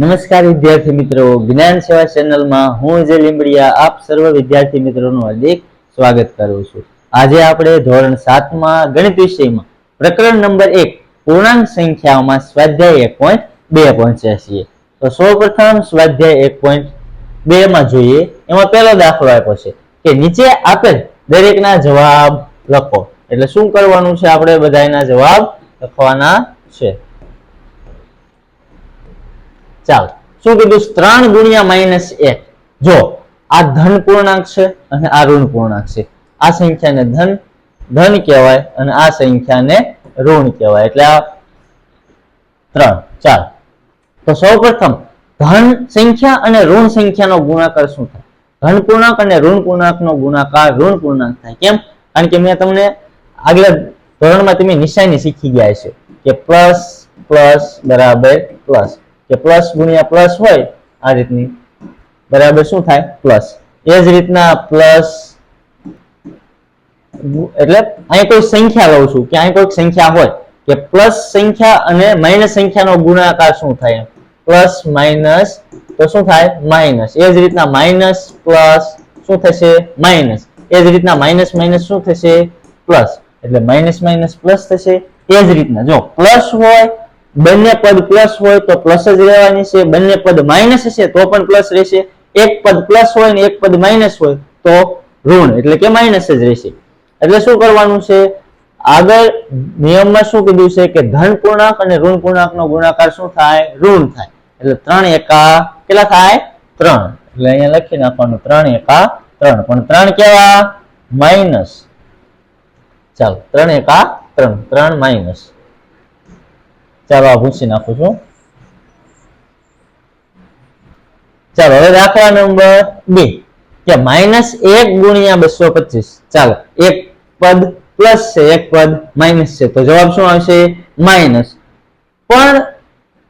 નમસ્કાર વિદ્યાર્થી મિત્રો. જ્ઞાન સેવા ચેનલમાં હું જે લીમડિયા આપ સર્વ વિદ્યાર્થી મિત્રોનું હાર્દિક સ્વાગત કરું છું. આજે આપણે ધોરણ સાતમાં ગણિત વિષયમાં પ્રકરણ નંબર એક, પૂર્ણાંક સંખ્યાઓમાં સ્વાધ્યાય એક પોઈન્ટ બે પહોંચ્યા છીએ. તો સૌપ્રથમ સ્વાધ્યાય એક પોઈન્ટ બે માં જોઈએ. એમાં પહેલો દાખલો આપ્યો છે કે નીચે આપેલ દરેકના જવાબ લખો. એટલે શું કરવાનું છે? આપણે બધાના જવાબ લખવાના છે. ચાલો, શું કીધું? ત્રણ ગુણ્યા માઇનસ એક. જો, આ ધન પૂર્ણાંક છે અને આ ઋણ પૂર્ણાંક છે. આ સંખ્યાને ધન ધન કહેવાય અને આ સંખ્યાને ઋણ કહેવાય. એટલે આ ત્રણ. ચાર તો સૌપ્રથમ ધન સંખ્યા અને ઋણ સંખ્યાનો ગુણાકાર શું થાય? ધન પૂર્ણાંક અને ઋણ પૂર્ણાંકનો ગુણાકાર ઋણ પૂર્ણાંક થાય. કેમ? કારણ કે મેં તમને આગલા ધોરણમાં તમે નિશાની શીખી ગયા છે કે પ્લસ પ્લસ, બરાબર, પ્લસ. કે પ્લસ ગુણ્યા પ્લસ હોય, આ રીતની. બરાબર શું થાય? પ્લસ એ જ રીતના પ્લસ એટલે અહીં કોઈ સંખ્યા લઉં છું. કે અહીં કોઈક સંખ્યા હોય, કે પ્લસ સંખ્યા અને માઇનસ સંખ્યાનો ગુણાકાર શું થાય? પ્લસ માઇનસ તો શું થાય? માઇનસ એ જ રીતના માઇનસ પ્લસ શું થશે? માઇનસ એ જ રીતના માઇનસ માઇનસ શું થશે? પ્લસ એટલે માઇનસ માઇનસ પ્લસ થશે. એ જ રીતના. જો પ્લસ હોય બંને પદ પ્લસ હોય તો પ્લસ જ રહેવાની છે, બંને પદ માઇનસ હશે તો પણ પ્લસ રહેશે. એક પદ પ્લસ હોય ને એક પદ માઇનસ હોય તો ઋણ, એટલે કે માઇનસ જ રહેશે. એટલે શું કરવાનું છે? આગળ નિયમમાં શું કીધું છે કે ધન પૂર્ણાંક અને ઋણ પૂર્ણાંકનો ગુણાકાર શું થાય? ઋણ થાય. એટલે ત્રણ એકા કેટલા થાય? ત્રણ. એટલે અહીંયા લખી નાખવાનું ત્રણ એકા ત્રણ. પણ ત્રણ કેવા? માઇનસ ચાલો, ત્રણ એકા ત્રણ. ત્રણ માઇનસ ચાલો આ ભૂસી નાખું છું. ચાલો, હવે દાખલા નંબર બે. કે માઇનસ એક ગુણ્યા બસો પચીસ. ચાલો, એક પદ પ્લસ છે, એક પદ માઇનસ છે. તો જવાબ શું આવશે? માઇનસ પણ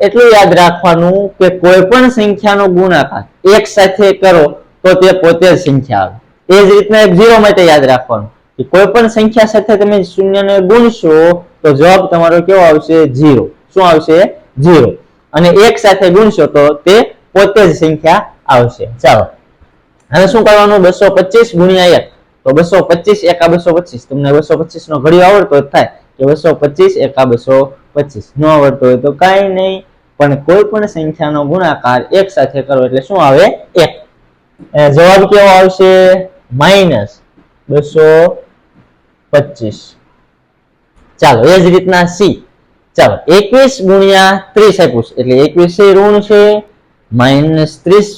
એટલું યાદ રાખવાનું કે કોઈ પણ સંખ્યાનો ગુણાકાર એક સાથે કરો તો તે પોતે જ સંખ્યા આવે. એ જ રીતના એક ઝીરો માટે યાદ રાખવાનું. કે કોઈ પણ સંખ્યા સાથે તમે શૂન્યને ગુણશો તો જવાબ તમારો કેવો આવશે? ઝીરો શું આવશે? જીરો અને એક સાથે ગુણશો તો તે પોતે જ સંખ્યા આવશે. ચાલો. હવે શું કરવાનું? બસો પચીસ ગુણ્યા એક. તો બસો પચીસ એકા બસો પચીસ. તમને બસો પચીસ નો ઘડિયો આવડતો થાય કે બસો પચીસ એકા બસો પચીસ. ન આવડતો હોય તો કાંઈ નહીં. પણ કોઈ પણ સંખ્યાનો ગુણાકાર એક સાથે કરો એટલે શું આવે? એક. જવાબ કેવો આવશે? માઇનસ બસો પચીસ. ચાલો, એ જ રીતના સી. ચાલો, એકવીસ ગુણ્યા ત્રીસ આપ્યું છે. એટલે એકવીસ એ ઋણ છે, માઇનસ ત્રીસ,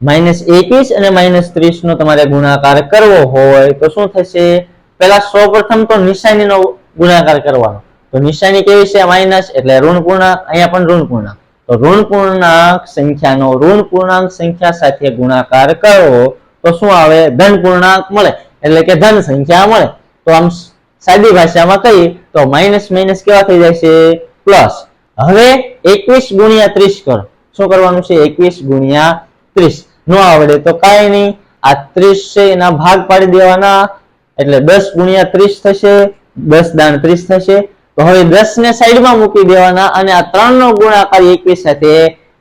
માઇનસ એકવીસ અને માઇનસ ત્રીસ નો તમારે ગુણાકાર કરવો હોય તો શું થશે? પેલા સૌ પ્રથમ તો નિશાનીનો ગુણાકાર કરવાનો. તો નિશાની કેવી છે? માઇનસ, એટલે ઋણ પૂર્ણાંક, અહીંયા પણ ઋણ પૂર્ણાંક. તો ઋણ પૂર્ણાંક સંખ્યાનો ઋણ પૂર્ણાંક સંખ્યા સાથે ગુણાકાર કરવો તો શું આવે? ધન પૂર્ણાંક મળે. એટલે કે ધન સંખ્યા મળે. તો આમ સાદી ભાષામાં કહીએ તો માઇનસ માઇનસ કેવા થઈ જાય છે પ્લસ હવે એકવીસ ગુણ્યા ત્રીસ કરો. શું કરવાનું છે? એકવીસ ગુણ્યા ત્રીસ. ન આવડે તો કાંઈ નહીં. આ ત્રીસ છે, એના ભાગ પાડી દેવાના. એટલે દસ ગુણ્યા ત્રીસ થશે. દસ દાણ ત્રીસ થશે. તો હવે દસ ને સાઈડમાં મૂકી દેવાના અને આ ત્રણ નો ગુણાકાર એકવીસ સાથે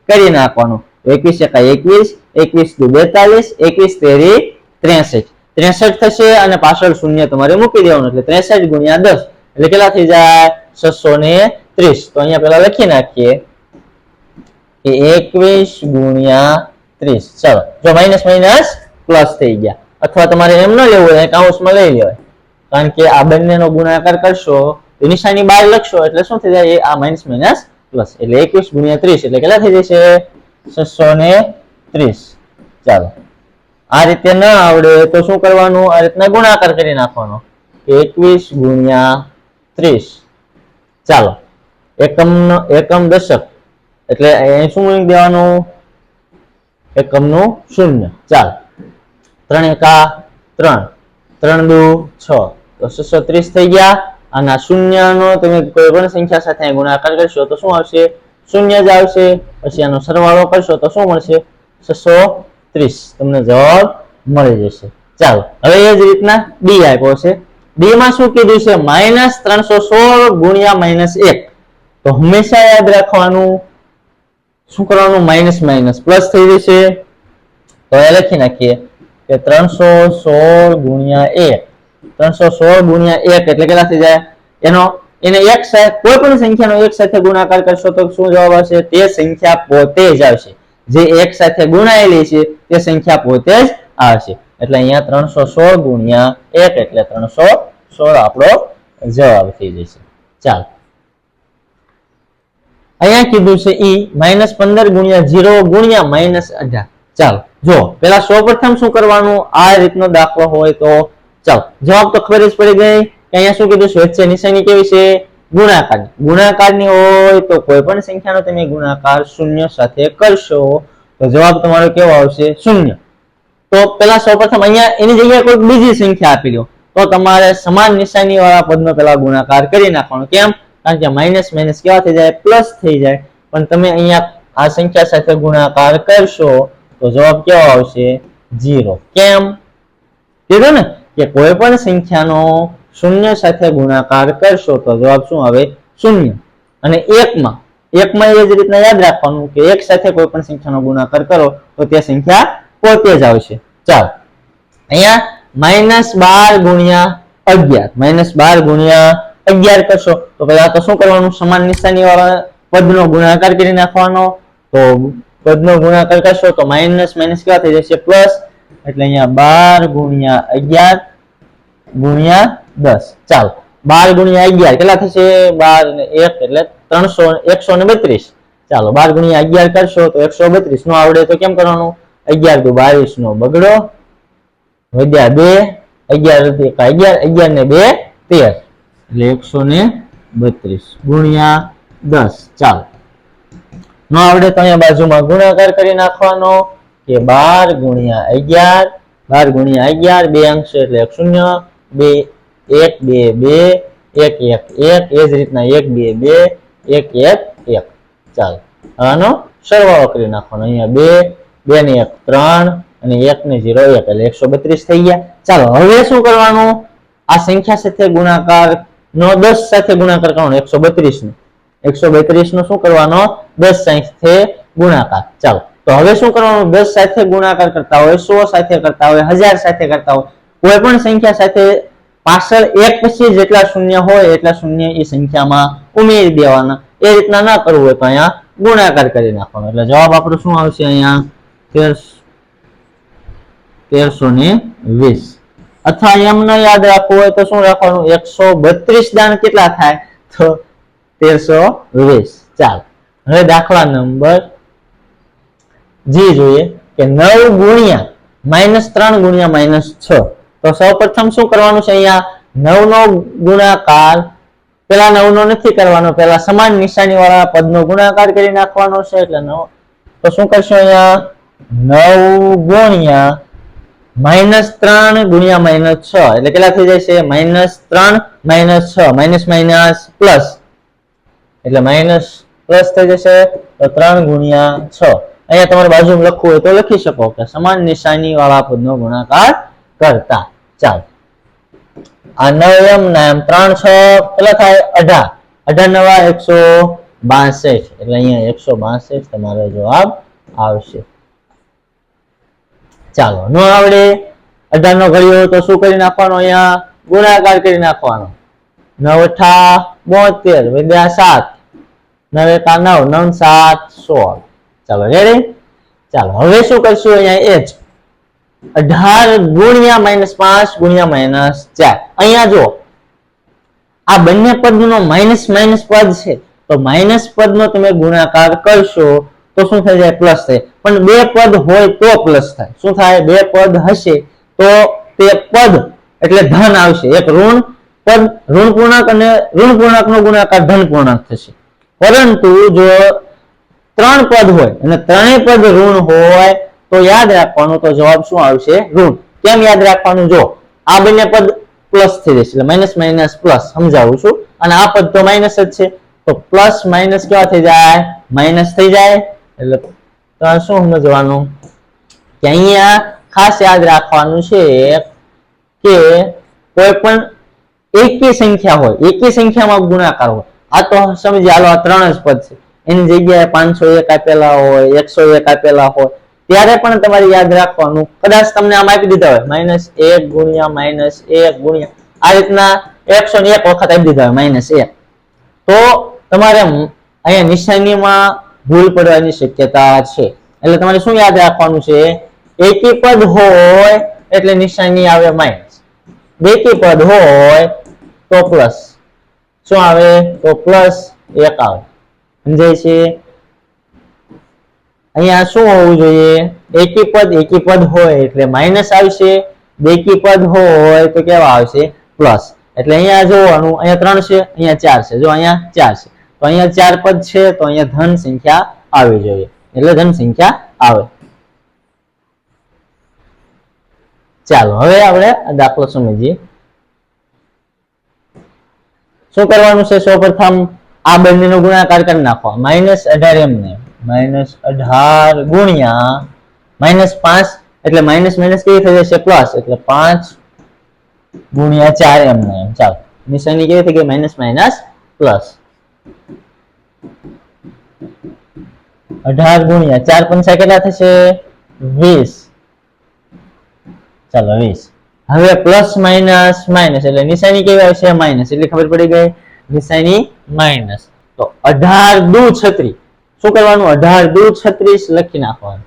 કરી નાખવાનો. એકવીસ એકા એકવીસ એકવીસ બેતાલીસ, એકવીસ તેરી ત્રેસઠ. ત્રેસઠ થશે અને પાછળ શૂન્ય તમારે મૂકી દેવાનું. એટલે ત્રેસઠ ગુણ્યા દસ, એટલે કેટલા થઈ જાય? છસો ને ત્રીસ. તો અહીંયા પેલા લખી નાખીએ. કે એકવીસ ગુણ્યા ત્રીસ. ચલો, જો માઇનસ માઇનસ પ્લસ થઈ ગયા. અથવા તમારે એમ ન લેવું હોય કાઉન્સમાં લઈ લેવાય. કારણ કે આ બંનેનો ગુણાકાર કરશો, તો નિશાની બહાર લખશો, એટલે શું થઈ જાય? આ માઇનસ માઇનસ પ્લસ એટલે એકવીસ ગુણ્યા ત્રીસ, એટલે કેટલા થઈ જશે? છસો ને ત્રીસ. ચાલો. આ રીતે ન આવડે તો શું કરવાનું? આ રીતના ગુણાકાર કરી નાખવાનો. એકવીસ ગુણ્યા ત્રીસ. ચાલો. એકમ એકમ દશક. એટલે અહીં શું મૂકી દેવાનું? એકમનું શૂન્ય. ચાલ. ત્રણ એકા ત્રણ. ત્રણ દુ છ. તો છસો ત્રીસ થઈ ગયા. અને આ શૂન્યનો તમે કોઈ પણ સંખ્યા સાથે ગુણાકાર કરશો તો શું આવશે? શૂન્ય જ આવશે. પછી આનો સરવાળો કરશો તો શું મળશે? છસો ત્રીસ તમને જવાબ મળી જશે. ચાલો, હવે એ જ રીતના ડી આપ્યો છે. ડી માં શું કીધું છે? માઇનસ ત્રણસો સોળ ગુણ્યા માઇનસ એક. તો હંમેશા યાદ રાખવાનું. શું કરવાનું? માઇનસ માઇનસ પ્લસ થઈ જશે. તો એ લખી નાખીએ કે ત્રણસો સોળ ગુણ્યા એક. ત્રણસો સોળ ગુણ્યા એક એટલે કેટલા થઈ જાય? એનો, એને એક સાથે, કોઈ પણ સંખ્યાનો એક સાથે ગુણાકાર કરશો તો શું જવાબ આવશે? તે સંખ્યા પોતે જ આવશે. જે એક સાથે ગુણાયેલી છે તે સંખ્યા પોતે જ આવશે. એટલે અહીંયા ત્રણસો સોળ ગુણ્યા એક, એટલે ત્રણસો સોળ આપણો જવાબ થઈ જશે. ચાલો. અહીંયા કીધું છે ઈ માઇનસ પંદર ગુણ્યા જીરો ગુણ્યા માઇનસ અઢાર. ચાલો. જો પેલા સૌ પ્રથમ શું કરવાનું? આ રીતનો દાખલો હોય તો ચાલો. જવાબ તો ખબર જ પડી ગઈ. અહીંયા શું કીધું સ્વેચ્છે નિશાની કેવી છે? ગુણાકાર. ગુણાકારની હોય તો કોઈ પણ સંખ્યાનો તમે ગુણાકાર શૂન્ય સાથે કરશો, તો જવાબ તમારો કેવો આવશે? શૂન્ય. તો પેલા સૌપ્રથમ અહીંયા એની જગ્યાએ કોઈ બીજી સંખ્યા આપી દો. તો તમારે સમાન નિશાની વાળા પદનો પેલા ગુણાકાર કરી નાખવાનો. કેમ? કારણ કે માઇનસ માઇનસ કેવા થઈ જાય? પ્લસ થઈ જાય. પણ તમે અહીંયા આ સંખ્યા સાથે ગુણાકાર કરશો, તો જવાબ કેવો આવશે? જીરો કેમ? કીધું ને કે કોઈ પણ સંખ્યાનો શૂન્ય સાથે ગુણાકાર કરશો તો જવાબ શું આવે? શૂન્ય. અને એકમાં એકમાં એ જ રીતના યાદ રાખવાનું કે એક સાથે કોઈ પણ સંખ્યાનો ગુણાકાર કરો તો તે સંખ્યા પોતે જ આવશે. ચાલો. અહીંયા માઇનસ બાર ગુણ્યા અગિયાર. માઇનસ બાર ગુણ્યા અગિયાર કરશો તો પહેલા તો શું કરવાનું? સમાન નિશાની વાળા પદનો ગુણાકાર કરી નાખવાનો. તો પદનો ગુણાકાર કરશો તો માઇનસ માઇનસ કેવા થઈ જશે? પ્લસ. એટલે અહીંયા બાર ગુણ્યા અગિયાર ગુણ્યા દસ. ચાલો. બાર ગુણ્યા અગિયાર. કેટલા થશે? બાર ને એક એટલે ત્રણસો એકસો ને બત્રીસ. ચાલો, બાર ગુણ્યા અગિયાર કરશો તો એકસો બત્રીસ. નો આવડે તો કેમ કરવાનું? અગિયાર દુ બાવીસ નો બગડો. વધ્યા બે. અગિયાર અગિયાર. અગિયાર ને બે તેર. એટલે એકસો ને બત્રીસ. ગુણ્યા દસ. ચાલો. નો આવડે તો અહીંયા બાજુમાં ગુણાકાર કરી નાખવાનો કે બાર ગુણ્યા અગિયાર. બાર ગુણ્યા અગિયાર, બે અંશ એટલે એક શૂન્ય. બે, એક, બે બે, એક એક એક, એ જ રીતના એક, બે બે, એક એક એક. ચાલો આનો સરવાળો કરી નાખવાનો. અહીંયા બે બે ને એક ત્રણ, અને એક ને ઝીરો એક, એટલે એકસો બત્રીસ થઈ ગયા. ચાલો, હવે શું કરવાનું? આ સંખ્યા સાથે ગુણાકાર, નો દસ સાથે ગુણાકાર કરવાનો, એકસો બત્રીસ નો. એકસો બેત્રીસ નો શું કરવાનો? દસ સાથે ગુણાકાર. ચાલો, તો હવે શું કરવાનું? દસ સાથે ગુણાકાર કરતા હોય, સો સાથે કરતા હોય, હજાર સાથે કરતા હોય. કોઈ પણ સંખ્યા સાથે પાછળ એક પછી જેટલા શૂન્ય હોય એટલા શૂન્ય એ સંખ્યામાં ઉમેરી દેવાના. એ રીતના ના કરવું હોય તો અહીંયા ગુણાકાર કરી નાખવાનો. એટલે જવાબ આપણો શું આવશે અહીંયા? તેરસો ને વીસ. અથવા એમ ન યાદ રાખવું હોય તો શું રાખવાનું? એકસો બત્રીસ દાન કેટલા થાય? તો તેરસો વીસ. ચાલ. હવે દાખલા નંબર જી જોઈએ કે નવ ગુણ્યા માઇનસ ત્રણ ગુણ્યા માઇનસ છ. તો સૌ પ્રથમ શું કરવાનું છે અહીંયા? નવ નો ગુણાકાર. પેલા નવ નો નથી કરવાનો, પેલા સમાન નિશાની વાળા પદ નો ગુણાકાર કરી નાખવાનો છે એટલે નવ. તો શું કરશું અહીંયા? નવ ગુણ્યા માઇનસ ત્રણ ગુણ્યા માઇનસ છ. એટલે કેટલા થઈ જાય છે માઇનસ ત્રણ માઇનસ છ. Minus minus plus. એટલે માઇનસ પ્લસ થઈ જશે તો ત્રણ ગુણ્યા છ. અહીંયા તમારે બાજુમાં લખવું હોય તો લખી શકો કે સમાન નિશાની વાળા પદનો ગુણાકાર કરતા ચાલો. આ નવયમ એમ ત્રણ છ કેટલા થાય અઢાર. અઢાર નવા એકસો બાસઠ. એટલે અહીંયા એકસો બાસઠ તમારો જવાબ આવશે. ચાલો, ન આવડે. અઢાર નો ઘડ્યો તો શું કરી નાખવાનો? અહીંયા ગુણાકાર કરી નાખવાનો. નવ અઠા બોતેર વિદ્યા સાત. નવ એકા નવ નવ સાત, સોળ. ચાલો રેડી ચાલો, હવે શું કરશું? અહીંયા એ જ. અઢાર ગુણ્યા માઇનસ પાંચ ગુણ્યા માઇનસ ચાર. અહીંયા જો આ બંને પદનો માઇનસ માઇનસ પદ છે. તો માઇનસ પદનો તમે ગુણાકાર કરશો તો શું થઈ જાય? પ્લસ થાય. પણ બે પદ હોય તો પ્લસ થાય. શું થાય? બે પદ હશે તો તે પદ એટલે ધન આવશે. એક ઋણ પદ, ઋણ પૂર્ણાંક અને ઋણ નો ગુણાકાર ધન પૂર્ણાંક થશે. પરંતુ જો ત્રણ પદ હોય અને ત્રણેય પદ ઋણ હોય તો યાદ રાખવાનું તો જવાબ શું આવશે? ઋણ. કેમ યાદ રાખવાનું? જો, આ બંને પદ પ્લસ થઈ જશે. એટલે માઇનસ માઇનસ પ્લસ સમજાવું છું. અને આ પદ તો માઇનસ જ છે. તો પ્લસ માઇનસ કેવા થઈ જાય? માઇનસ થઈ જાય. એટલે તો શું સમજવાનું? કે અહીંયા ખાસ યાદ રાખવાનું છે કે કોઈ પણ એકી સંખ્યા હોય, એકી સંખ્યામાં ગુણાકાર હોય. આ તો સમજી, હાલો, આ ત્રણ જ પદ છે. એની જગ્યાએ પાંચસો એક આપેલા હોય, એકસો એક આપેલા હોય. ત્યારે પણ તમારે યાદ રાખવાનું. કદાચ તમને આમ આપી દીધા હોય. માઇનસ એક ગુણ્યા માઇનસ એક ગુણ્યા. આ રીતના એકસો ને એક વખત આપી દીધા હોય, માઇનસ એક. તો તમારે અહીંયા નિશાનીમાં ભૂલ પડવાની શક્યતા છે. એટલે તમારે શું યાદ રાખવાનું છે? એકી પદ હોય એટલે નિશાની આવે માઇનસ. બેકી પદ હોય તો પ્લસ. શું આવે? તો પ્લસ એક આવે. સમજાય છે? અહીંયા શું હોવું જોઈએ? એકી પદ એકી પદ હોય એટલે માઇનસ આવશે. બેકી પદ હોય તો કેવા આવશે? પ્લસ. એટલે અહીંયા જોવાનું, અહીંયા ત્રણ છે, અહીંયા ચાર છે. જો અહીંયા ચાર છે. તો અહીંયા ચાર પદ છે, તો અહીંયા ધન સંખ્યા આવી જોઈએ. એટલે ધન સંખ્યા આવે. ચાલો, હવે આપણે દાખલો સમજીએ. શું કરવાનું છે? સૌપ્રથમ આ બંનેનો ગુણાકાર કરી નાખો. માઇનસ અઢાર એમને માઇનસ અઢાર ગુણ્યા માઇનસ પાંચ, એટલે માઇનસ માઇનસ કેવી થઈ જશે? પ્લસ, એટલે પાંચ ગુણ્યા ચાર એમને. એમ ચાલો, નિશાની કેવી થઈ ગઈ? Minus minus plus. અઢાર ગુણ્યા ચાર પંચા કેટલા થશે? વીસ. ચાલો, વીસ. હવે પ્લસ માઇનસ માઇનસ એટલે નિશાની કેવી આવશે? માઇનસ એટલે ખબર પડી ગઈ? નિશાની માઇનસ તો અઢાર દુ છત્રીસ શું કરવાનું? અઢાર દુ છત્રીસ લખી નાખવાનું.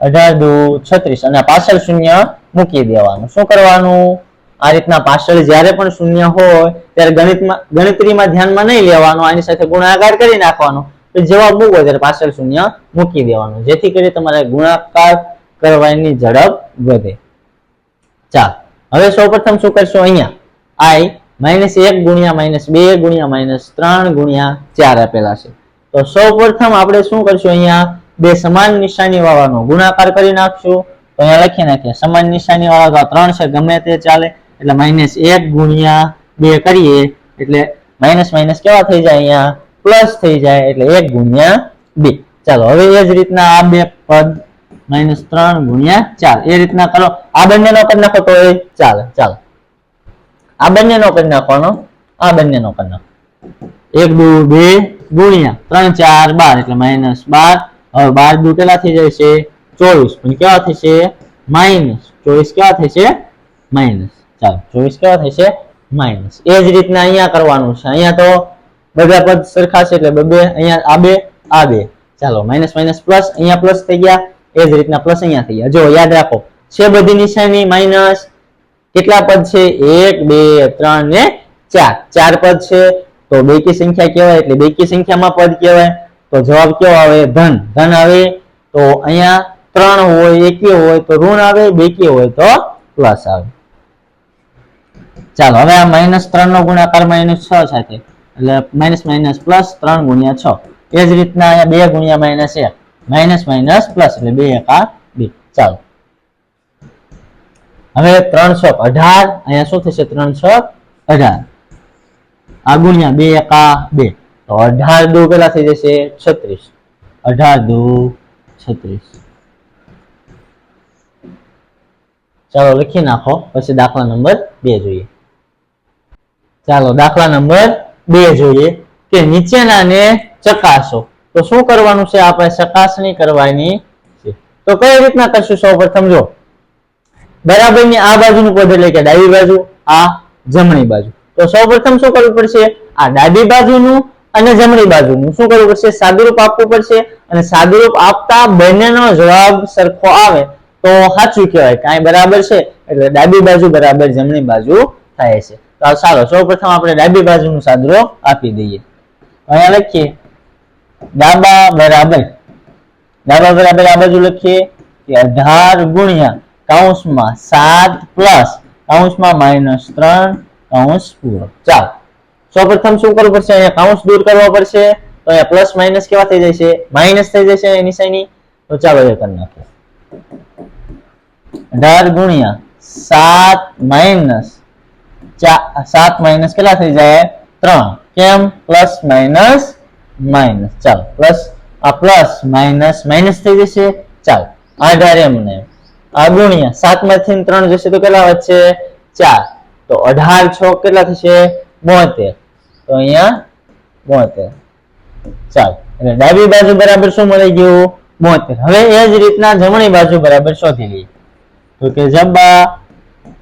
અઢાર દુ છત્રીસ અને પાછળ શૂન્ય મૂકી દેવાનું. શું કરવાનું? આ રીતના પાછળ જ્યારે પણ શૂન્ય હોય, ત્યારે ગણિતમાં, ગણતરીમાં ધ્યાનમાં નહીં લેવાનું, આની સાથે ગુણાકાર કરી નાખવાનો. તો જવાબ મૂકો ત્યારે પાછળ શૂન્ય મૂકી દેવાનું. જેથી કરી તમારે ગુણાકાર કરવાની ઝડપ વધે. ચાલ. હવે સૌપ્રથમ શું કરશું અહીંયા? આઈ માઇનસ એક ગુણ્યા માઇનસ બે ગુણ્યા માઇનસ ત્રણ ગુણ્યા ચાર આપેલા છે. તો સૌપ્રથમ આપણે શું કરશું અહીંયા બે સમાન નિશાની વાળાનો ગુણાકાર કરી નાખશું. તો અહીંયા લખી નાખીએ, સમાન નિશાની વાળા તો ત્રણ છે, ગમે તે ચાલે, એટલે માઇનસ એક ગુણ્યા બે કરીએ, એટલે માઇનસ માઇનસ કેવા થઈ જાય અહીંયા? પ્લસ થઈ જાય, એટલે એક ગુણ્યા બે. ચાલો, હવે એ જ રીતના આ બે પદ માઇનસ ત્રણ ગુણ્યા ચાર. એ રીતના કરો. આ બંનેનો કરી નાખો તો એ ચાલે. ચાલો. આ બંનેનો કરી નાખવાનો. આ બંનેનો કરી નાખો. એક, દુ, બે ગુણ્યા. ત્રણ, ચાર, બાર, એટલે માઇનસ બાર. હવે બાર દુ કેટલા થઈ જાય છે? ચોવીસ. પણ કેવા થશે? માઇનસ ચોવીસ કેવા થશે? માઇનસ ચાલો, ચોવીસ કેવા થશે? માઇનસ એ જ રીતના અહીંયા કરવાનું છે. અહીંયા તો બધા પદ સરખા છે એટલે બે અહીંયા આ બે આ બે. ચાલો માઇનસ માઇનસ પ્લસ અહીંયા પ્લસ થઈ ગયા. એ જ રીતના પ્લસ અહીંયા થઈ ગયા. જો, યાદ રાખો, છે બધી નિશાની માઇનસ કેટલા પદ છે? એક, બે, ત્રણ ને ચાર. ચાર પદ છે. તો બેકી સંખ્યા કહેવાય એટલે બેકી સંખ્યામાં પદ કહેવાય. તો જવાબ કેવો આવે? ધન. ધન આવે તો અહીંયા ત્રણ હોય, એકી હોય, તો ઋણ આવે, બેકી હોય, તો પ્લસ આવે. ચાલો, હવે આ માઇનસ ત્રણ નો ગુણાકાર માઇનસ છ સાથે એટલે માઇનસ માઇનસ પ્લસ ત્રણ ગુણ્યા છ. એ જ રીતના અહીંયા બે ગુણ્યા માઇનસ એક. માઇનસ માઇનસ પ્લસ એટલે બે એકા બે. ચાલો. હવે ત્રણ છક અઢાર. અહીંયા શું થશે? ત્રણ છક અઢાર. આ ગુણ્યા બે એકા બે. તો અઢાર દો કેટલા થઈ જશે છત્રીસ. અઢાર દુ છત્રીસ. ચાલો લખી નાખો, પછી દાખલા નંબર બે જોઈએ. ચાલો, દાખલા નંબર બે જોઈએ કે નીચેનાને ચકાસો. તો શું કરવાનું છે? આપણે ચકાસણી કરવાની છે. તો કઈ રીતના કરશું સૌપ્રથમ જો? બરાબરની આ બાજુનું પદ એટલે કે ડાબી બાજુ, આ જમણી બાજુ. તો સૌપ્રથમ શું કરવું પડશે? આ ડાબી બાજુનું અને જમણી બાજુનું. શું કરવું પડશે? સાદુરૂપ આપવું પડશે અને સાદુરૂપ આપતા બંનેનો જવાબ સરખો આવે તો સાચું કહેવાય. કાંઈ બરાબર છે? એટલે ડાબી બાજુ બરાબર, જમણી બાજુ થાય છે. તો સારો. ચાલો સૌપ્રથમ આપણે ડાબી બાજુનું સાદુરૂપ આપી દઈએ. અહીંયા લખીએ. ડાબા બરાબર. ડાબા બરાબર આ બાજુ લખીએ કે અઢાર ગુણ્યા કૌંસમાં સાત પ્લસ કૌંસમાં માઇનસ ત્રણ કૌંસ પૂરો. ચાલો. સૌપ્રથમ શું કરવું પડશે? અહીંયા કૌંસ દૂર કરવો પડશે. તો અહીંયા પ્લસ માઇનસ કેવા થઈ જશે? માઇનસ થઈ જશે એની નિશાની તો ચાલો એ કરી નાખીએ. અઢાર ગુણ્યા સાત માઇનસ સાત માઇનસ કેટલા થઈ જાય? ત્રણ. કેમ? પ્લસ માઇનસ માઇનસ ચાલો. પ્લસ આ પ્લસ માઇનસ માઇનસ થઈ જશે. ચાલો. અઢાર એમ ને આ ગુણ્યા સાતમાંથી ત્રણ જશે તો કેટલા વધશે? ચાર. તો અઢાર છ કેટલા થશે? બોતેર. તો અહીંયા બોતેર. ચાલો. એટલે ડાબી બાજુ બરાબર શું મળી ગયું? બોતેર. હવે એ જ રીતના જમણી બાજુ બરાબર શોધી લઈએ. તો કે જબ્બા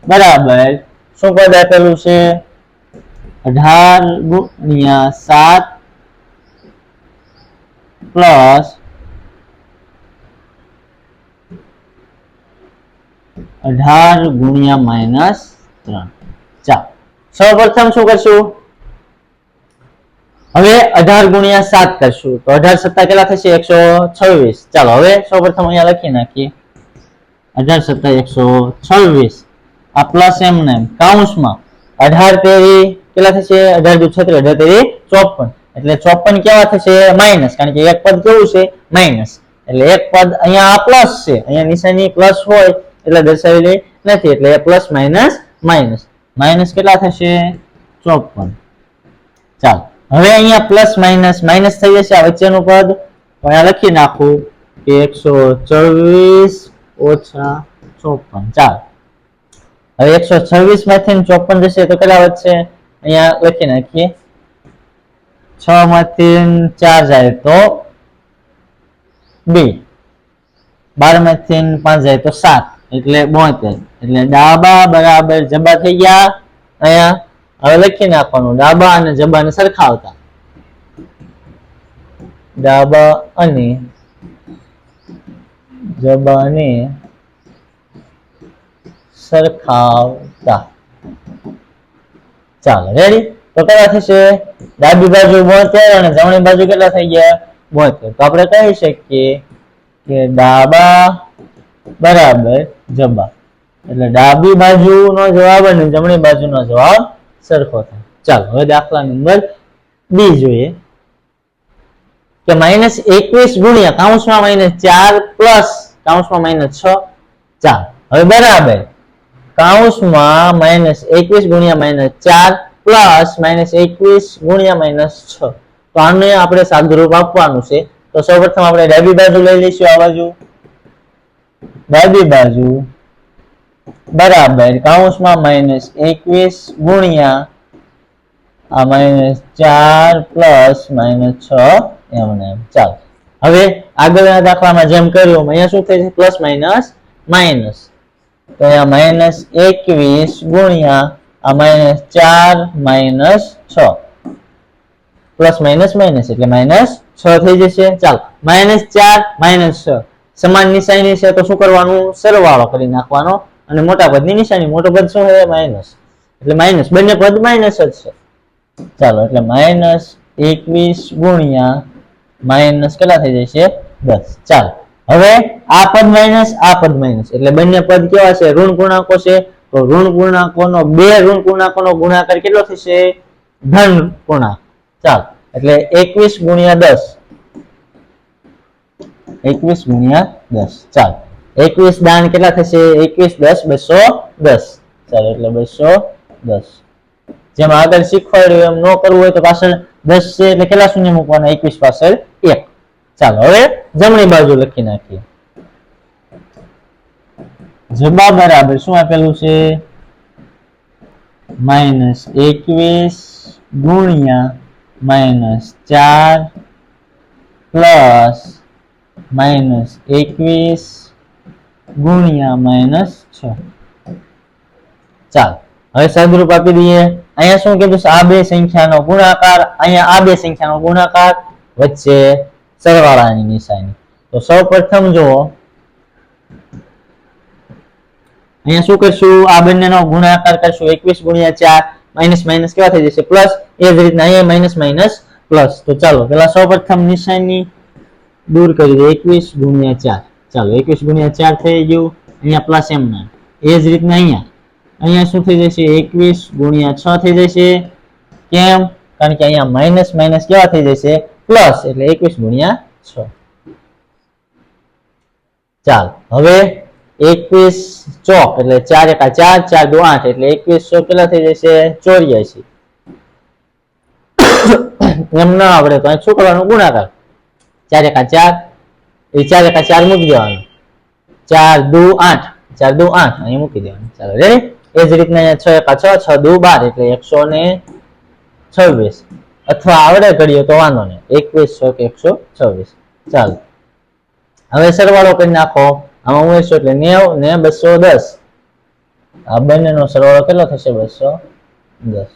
બરાબર શું પદ આપેલું છે? અઢાર ગુણ્યા સાત પ્લસ અઢાર ગુણ્યા માઇનસ ત્રણ. સૌપ્રથમ શું કરશું? હવે અઢાર ગુણ્યા સાત કરશું. તો અઢાર સત્તા કેટલા થશે? એકસો છવ્વીસ. ચાલો, હવે સૌપ્રથમ અહીંયા લખી નાખીએ. અઢાર સત્તા એકસો છવ્વીસ. આ પ્લસ એમ ને કાઉન્સમાં અઢાર તેરી કેટલા થશે? અઢાર દુ છત્રીસ અઢાર તેરી ચોપન. એટલે ચોપન કેવા થશે? માઇનસ કારણ કે એક પદ કેવું છે? માઇનસ એટલે એક પદ અહીંયા આ પ્લસ છે. અહીંયા નિશાની પ્લસ હોય એટલે દર્શાવેલી નથી. એટલે પ્લસ માઇનસ માઇનસ માઇનસ કેટલા થશે? ચોપન. ચાલો. હવે અહીંયા પ્લસ માઇનસ માઇનસ થઈ જશે. આ વચ્ચેનું પદ અહીંયા લખી નાખું કે એકસો ચોવીસ ઓછા ચોપન. ચાલો. હવે એકસો છવ્વીસમાંથી ચોપન જશે તો કેટલા વધશે? અહીંયા લખી નાખીએ. છ માંથી ચાર જાય તો બે. બારમાંથી પાંચ જાય તો સાત. એટલે બોતેર. એટલે ડાબા બરાબર જબા થઈ ગયા. અહીંયા હવે લખી નાખવાનું. ડાબા અને જબાને સરખાવતા. ડાબા અને જબાને સરખાવતા. ચાલો રેડી તો કેટલા થશે? ડાબી બાજુ બોતેર અને જમણી બાજુ કેટલા થઈ ગયા? બોતેર. તો આપણે કહી શકીએ કે ડાબા બરાબર જબા એટલે ડાબી બાજુનો જવાબ અને જમણી બાજુનો જવાબ સરખો થાય. ચાલો, હવે દાખલા નંબર બી જોઈએ. કે માઇનસ એકવીસ ગુણ્યા કાઉન્સમાં માઇનસ ચાર પ્લસ કાઉન્સમાં માઇનસ છ. ચાર હવે બરાબર. કાઉન્સમાં માઇનસ એકવીસ ગુણ્યા માઇનસ ચાર પ્લસ માઇનસ એકવીસ ગુણ્યા માઇનસ છ. તો આને આપણે સાદુરૂપ આપવાનું છે. તો સૌપ્રથમ આપણે ડાબી બાજુ લઈ લઈશું આ બાજુ. ડાબી બાજુ બરાબર કાઉન્સમાં માઇનસ એકવીસ ગુણ્યા આ માઇનસ ચાર પ્લસ માઇનસ છ એમને એમ. ચાલો. હવે આગળના દાખલામાં જેમ કર્યું, અહીંયા શું થાય છે પ્લસ માઇનસ માઇનસ તો અહીંયા માઇનસ એકવીસ ગુણ્યા આ માઇનસ ચાર માઇનસ છ. પ્લસ માઇનસ માઇનસ એટલે માઇનસ છ થઈ જશે. ચાલો. માઇનસ ચાર માઇનસ છ. સમાન નિશાની છે તો શું કરવાનું? સરવાળો કરી નાખવાનો. અને મોટા પદની નિશાની. મોટો પદ શું છે? માઇનસ. એટલે માઇનસ. બંને પદ માઇનસ જ છે. ચાલો, એટલે માઇનસ એકવીસ ગુણ્યા માઇનસ કેટલા થઈ જશે? દસ. ચાલો. હવે આ પદ માઇનસ, આ પદ માઇનસ. એટલે બંને પદ કેવા છે? ઋણ પૂર્ણાંકો છે. તો ઋણ પૂર્ણાંકોનો બે ઋણ પૂર્ણાંકોનો ગુણાકાર કેટલો થશે? ધન પૂર્ણાંક ચાલો. એટલે એકવીસ ગુણ્યા દસ. એકવીસ ગુણ્યા દસ. ચાલો. એકવીસ દાન કેટલા થશે? એકવીસ, દસ, બસો, દસ. ચાલો, એટલે બસો, દસ. જેમ આગળ શીખવાડ્યું એમ ન કરવું હોય તો પાછળ દસ છે એટલે કેટલા શૂન્ય મૂકવાના? એકવીસ પાછળ એક. ચાલો, હવે જમણી બાજુ લખી નાખીએ. જબા બરાબર શું આપેલું છે? માઇનસ એકવીસ ગુણ્યા માઇનસ ચાર પ્લસ માઇનસ એકવીસ ગુણ્યા માઇનસ છ. ચાલો, હવે સદરૂપ આપી દઈએ. અહીંયા શું કીધું આ બે સંખ્યાનો ગુણાકાર, અહીંયા આ બે સંખ્યાનો ગુણાકાર વચ્ચે સરવાળાની નિશાની. તો સૌ પ્રથમ જુઓ. અહીંયા શું કરશું? આ બંનેનો ગુણાકાર કરશું. એકવીસ ગુણ્યા ચાર માઇનસ માઇનસ કેવા થઈ જશે? પ્લસ એ જ રીતના અહીંયા માઇનસ માઇનસ પ્લસ. તો ચાલો પેલા સૌ પ્રથમ નિશાની દૂર કરી દે એકવીસ ગુણ્યા ચાર. ચાલો, એકવીસ ગુણ્યા ચાર થઈ ગયું. અહીંયા પ્લસ એમ ના એ જ રીતના અહીંયા. અહીંયા શું થઈ જશે? એકવીસ ગુણ્યા છ થઈ જશે. કેમ? કારણ કે અહીંયા માઇનસ માઇનસ કેવા થઈ જશે? પ્લસ એટલે એકવીસ ગુણ્યા છ. ચાલ, હવે એકવીસ ચોક, એટલે ચાર એકા ચાર ચાર દો આઠ, એટલે એકવીસ ચોક કેટલા થઈ જશે? ચોર્યાસી. એમ ના આવડે તો શું કરવાનું? ગુણાકાર ચાર એકા ચાર. એ ચાર એકા ચાર મૂકી દેવાનું. ચાર દુ આઠ. ચાર દુ આઠ. અહીં મૂકી દેવાનું. ચાલો રેડી એ જ રીતના અહીંયા છ એકા છ છ દુ બાર એટલે એકસો ને છવ્વીસ. અથવા આવડે ઘડીએ તો વાંધો નહીં. એકવીસ કે એકસો છવ્વીસ. ચાલો. હવે સરવાળો કરી નાખો. આમાં ઉમેરશો એટલે નેવ ને બસો દસ. આ બંનેનો સરવાળો કેટલો થશે? બસો દસ.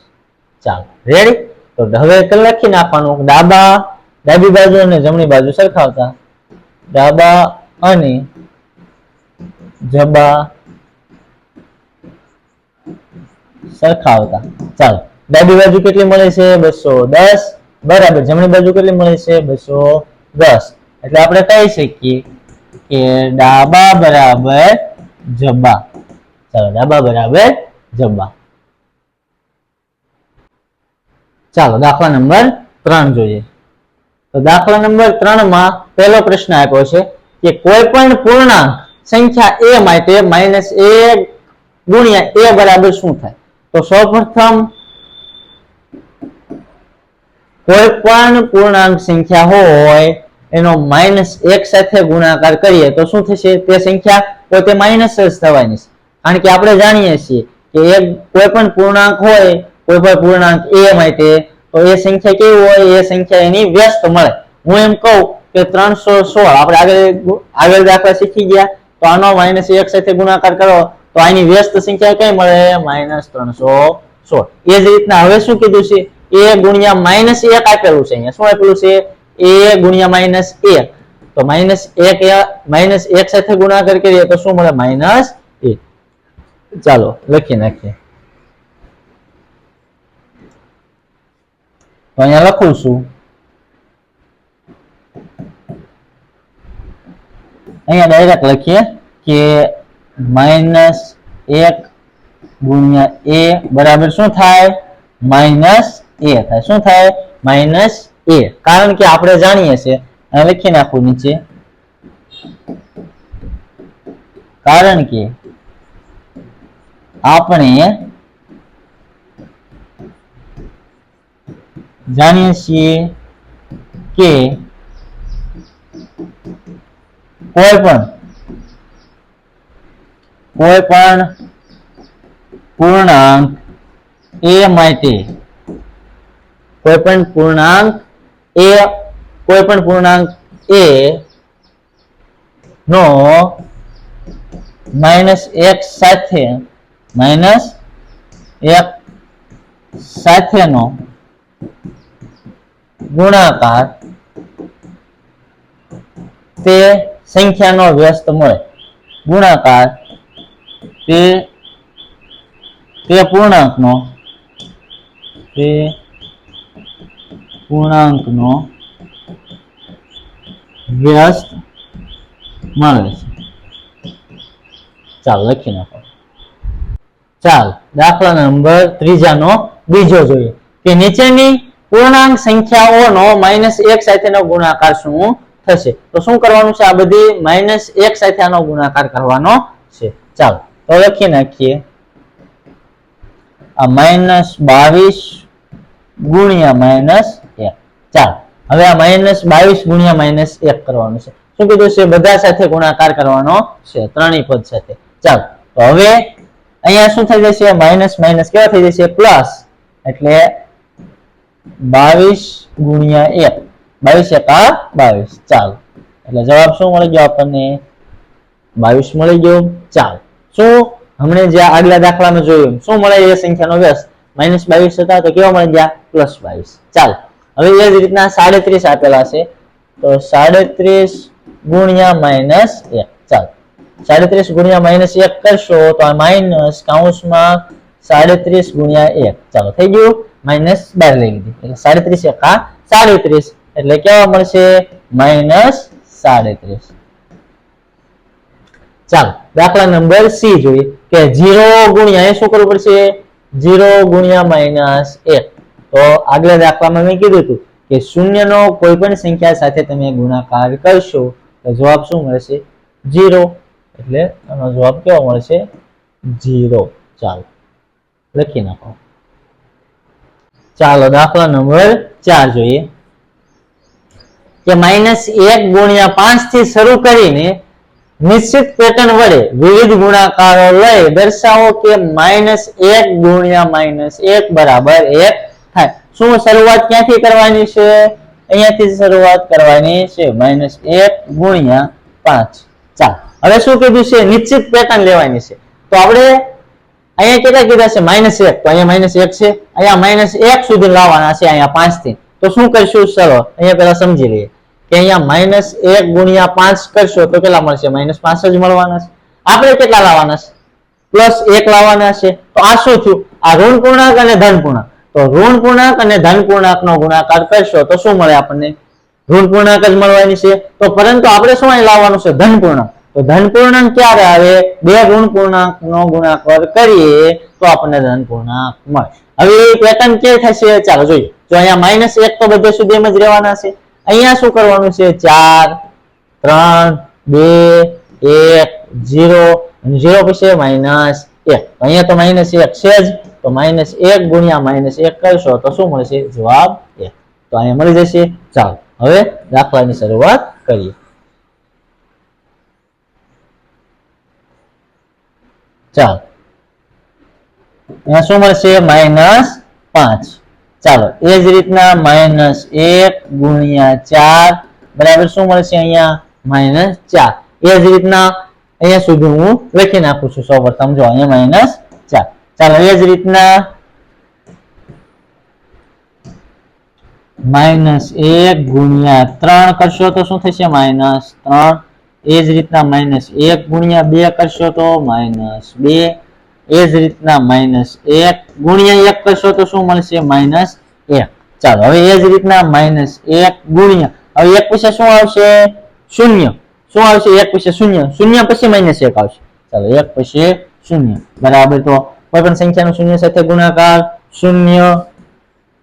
ચાલો રેડી તો હવે લખી નાખવાનું. ડાબા ડાબી બાજુ અને જમણી બાજુ સરખાવતા. ડાબા અને જબા સરખાવતા. ચાલો, ડાબી બાજુ કેટલી મળે છે? બસો દસ. બરાબર, જમણી બાજુ કેટલી મળે છે? બસો દસ. એટલે આપણે કહી શકીએ કે ડાબા બરાબર જબા. ચાલો, ડાબા બરાબર જબા. ચાલો, દાખલા નંબર ત્રણ જોઈએ. તો દાખલા નંબર ત્રણમાં પહેલો પ્રશ્ન આપ્યો છે કે કોઈ પણ પૂર્ણાંક સંખ્યા એ માટે માઇનસ એ ગુણ્યા એ બરાબર શું થાય? તો સૌ પ્રથમ કોઈ પણ પૂર્ણાંક સંખ્યા હોય એનો માઇનસ એક સાથે ગુણાકાર કરીએ તો શું થશે? તે સંખ્યા પોતે માઇનસ જ થવાની છે. કારણ કે આપણે જાણીએ છીએ કે એક કોઈ પણ પૂર્ણાંક હોય, કોઈ પણ પૂર્ણાંક એ માટે તો એ સંખ્યા કેવી હોય? એ સંખ્યા એની વ્યસ્ત મળે. હું એમ કહું કે ત્રણસો સોળ. આપણે આગળ આગળ દાખલા શીખી ગયા. તો આનો માઇનસ એક સાથે ગુણાકાર કરો. તો આની વ્યસ્ત સંખ્યા કઈ મળે? માઇનસ ત્રણસો સોળ. એ જ રીતના હવે શું કીધું છે? એ ગુણ્યા માઇનસ એક આપેલું છે અહીંયા. શું આપેલું છે? એ ગુણ્યા માઇનસ એક. તો માઇનસ એક માઇનસ એક સાથે ગુણાકાર કરીએ તો શું મળે? માઇનસ એક. ચાલો, લખી નાખીએ. તો અહીંયા લખું છું અહીંયા ડાયરેક્ટ લખીએ કે માઇનસ એક ગુણ્યા એ બરાબર શું થાય માઇનસ એ થાય શું થાય માઇનસ એ કારણ કે આપણે જાણીએ છીએ લખી નાખું નીચે કારણ કે આપણે જાણીએ છીએ કે કોઈ પણ કોઈ પણ પૂર્ણાંક એ માટે, કોઈ પણ પૂર્ણાંક એ, કોઈ પણ પૂર્ણાંક એ નો માઇનસ એક સાથે, માઇનસ એક સાથેનો ગુણાકાર તે સંખ્યાનો વ્યસ્ત મળે. ગુણાકાર તે તે પૂર્ણાંકનો તે પૂર્ણાંકનો વ્યસ્ત મળે છે. ચાલો, લખી નાખો. ચાલ, દાખલા નંબર ત્રીજાનો બીજો જોઈએ. કે નીચેની પૂર્ણાંક સંખ્યાઓનો માઇનસ એક સાથેનો ગુણાકાર શું થશે? તો શું કરવાનું છે આ બધી માઇનસ એક સાથે આનો ગુણાકાર કરવાનો છે. ચાલો, તો લખી નાખીએ. આ માઇનસ બાવીસ ગુણ્યા માઇનસ એક. ચાલો, હવે આ માઇનસ બાવીસ ગુણ્યા માઇનસ એક કરવાનું છે. શું કીધું છે? બધા સાથે ગુણાકાર કરવાનો છે, ત્રણેય પદ સાથે. ચાલો, તો હવે અહીંયા શું થઈ જશે? માઇનસ માઇનસ કેવા થઈ જશે? પ્લસ એટલે બાવીસ ગુણ્યા એક. બાવીસ એકા બાવીસ. ચાલ. એટલે જવાબ શું મળી ગયો આપણને? બાવીસ મળી ગયો. ચાલ. શું હમણે જે આગલા દાખલામાં જોયું, શું મળે એ સંખ્યાનો વ્યસ્ત? માઇનસ બાવીસ હતા તો કેવા મળી ગયા? પ્લસ બાવીસ. ચાલ. હવે એ જ રીતના સાડત્રીસ આપેલા છે. તો સાડત્રીસ ગુણ્યા માઇનસ એક. ચાલ. સાડત્રીસ ગુણ્યા માઇનસ એક કરશો તો આ માઇનસ કાઉન્સમાં સાડત્રીસ ગુણ્યા એક. ચાલો, થઈ ગયું. માઇનસ બાર લઈ લીધી. એટલે સાડત્રીસ એકા સાડત્રીસ. એટલે કેવા મળશે? માઇનસ સાડત્રીસ. ચાલો, દાખલા નંબર સી જોઈએ. કે જીરો ગુણ્યા શું કરવું પડશે? જીરો ગુણ્યા માઇનસ એક. તો આગલા દાખલામાં મેં કીધું હતું કે શૂન્યનો કોઈ પણ સંખ્યા સાથે તમે ગુણાકાર કરશો, તો જવાબ શું મળશે? જીરો એટલે આનો જવાબ કેવો મળશે? જીરો ચાલો. લખી નાખો. ચાલો, દાખલા નંબર ચાર જોઈએ. કે માઇનસ એક ગુણ્યા પાંચથી શરૂ કરીને નિશ્ચિત પેટર્ન વડે વિવિધ ગુણાકારો લઈ દર્શાવો કે માઇનસ એક ગુણ્યા માઇનસ એક બરાબર એક થાય. શું શરૂઆત ક્યાંથી કરવાની છે? અહીંયાથી શરૂઆત કરવાની છે. માઇનસ એક ગુણ્યા પાંચ. ચાલ, હવે શું કીધું છે? નિશ્ચિત પેટર્ન લેવાની છે. તો આપણે અહીંયા કેટલા કીધા છે? માઇનસ એક. તો અહીંયા માઇનસ એક છે. અહીંયા માઇનસ એક સુધી લાવવાના છે અહીંયા પાંચથી તો શું કરશું? ચલો અહીંયા પેલા સમજી લઈએ. કે અહીંયા માઇનસ એક ગુણ્યા પાંચ કરશો તો કેટલા મળશે? માઇનસ પાંચ જ મળવાના છે. આપણે કેટલા લાવવાના છે? પ્લસ એક લાવવાના છે. તો આ શું થયું? આ ઋણ પૂર્ણાંક અને ધન પૂર્ણાંક. તો ઋણ પૂર્ણાંક અને ધન પૂર્ણાંક નો ગુણાકાર કરશો તો શું મળે આપણને? ઋણ પૂર્ણાંક જ મળવાની છે. તો પરંતુ આપણે શું અહીં લાવવાનું છે? ધન પૂર્ણાંક. તો ધન પૂર્ણાંક ક્યારે આવે? બે ઋણ પૂર્ણાંક, નો ગુણાકાર કરીએ તો આપણને ધન પૂર્ણાંક મળે હવે એ પેટર્ન કેવી થશે? ચાલો જોઈએ. જો અહીંયા માઇનસ એક તો બધે સુધી એમ જ રહેવાના છે. અહીંયા શું કરવાનું છે? ચાર, ત્રણ, બે, એક ઝીરો ઝીરો પછી માઇનસ એક. અહીંયા તો માઇનસ એક છે જ. તો માઇનસ એક ગુણ્યા માઇનસ એક કરશો તો શું મળશે? જવાબ એક. તો અહીંયા મળી જશે ચાલો હવે દાખલાની શરૂઆત કરીએ. ચાલો. અહીંયા શું મળશે? માઇનસ પાંચ. ચાલો, એ જ રીતના માઇનસ એક ગુણ્યા ચાર, બરાબર શું મળશે અહીંયા? માઇનસ ચાર. એ જ રીતના અહીંયા સુધી હું લખી નાખું છું સૌ પ્રથમ જો અહીંયા માઇનસ ચાર. ચાલો, એ જ રીતના માઇનસ એક ગુણ્યા ત્રણ કરશો તો શું થશે? માઇનસ ત્રણ એ જ રીતના માઇનસ એક ગુણ્યા બે કરશો તો માઇનસ બે. એ જ રીતના માઇનસ એક ગુણ્યા એક કરશો તો શું મળશે? માઇનસ એક. ચાલો, હવે એ જ રીતના માઇનસ એક ગુણ્યા. હવે એક પછી શું આવશે? શૂન્ય. શું આવશે? એક પછી શૂન્ય. શૂન્ય પછી માઇનસ એક આવશે. ચાલો, એક પછી શૂન્ય. બરાબર તો કોઈ પણ સંખ્યાનું શૂન્ય સાથે ગુણાકાર શૂન્ય.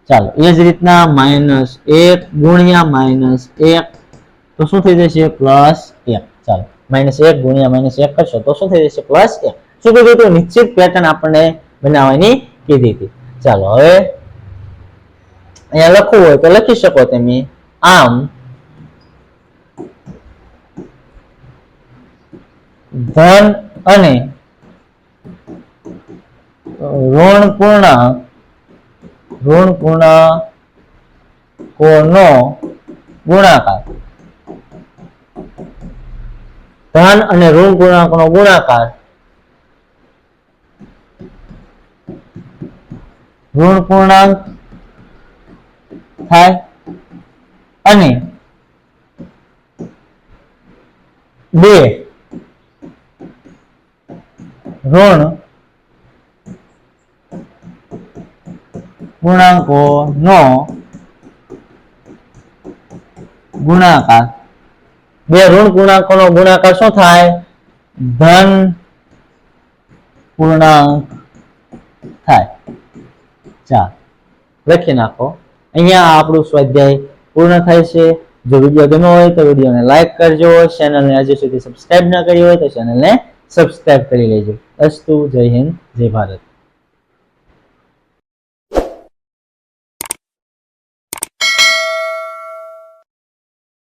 ચાલો, એ જ રીતના માઇનસ એક ગુણ્યા માઇનસ એક. તો શું થઈ જશે? પ્લસ એક. ચાલો. માઇનસ એક ગુણ્યા માઇનસ એક કરશો તો શું થઈ જશે? પ્લસ એક. શું કીધું હતું? નિશ્ચિત પેટર્ન આપણને બનાવવાની કીધી હતી. ચાલો, હવે અહીંયા લખવું હોય તો લખી શકો તમે. આમ, ધન અને ઋણ પૂર્ણાંક ઋણ પૂર્ણાંકોનો ગુણાકાર. ધન અને ઋણ પૂર્ણાંકનો ગુણાકાર. ઋણ પૂર્ણાંક થાય અને બે ઋણ પૂર્ણાંકો નો ગુણાકાર. બે ઋણ પૂર્ણાંકો નો ગુણાકાર શું થાય? ધન પૂર્ણાંક થાય. ચાલ, લખી નાખો. અહીંયા આપણું સ્વાધ્યાય પૂર્ણ થાય છે. જો વીડિયો ગમ્યો હોય તો વિડીયોને લાઈક કરજો. ચેનલને હજી સુધી સબસ્ક્રાઇબ ન કરી હોય તો ચેનલને સબસ્ક્રાઇબ કરી લેજો. અસ્તુ, જય હિન્દ, જય ભારત.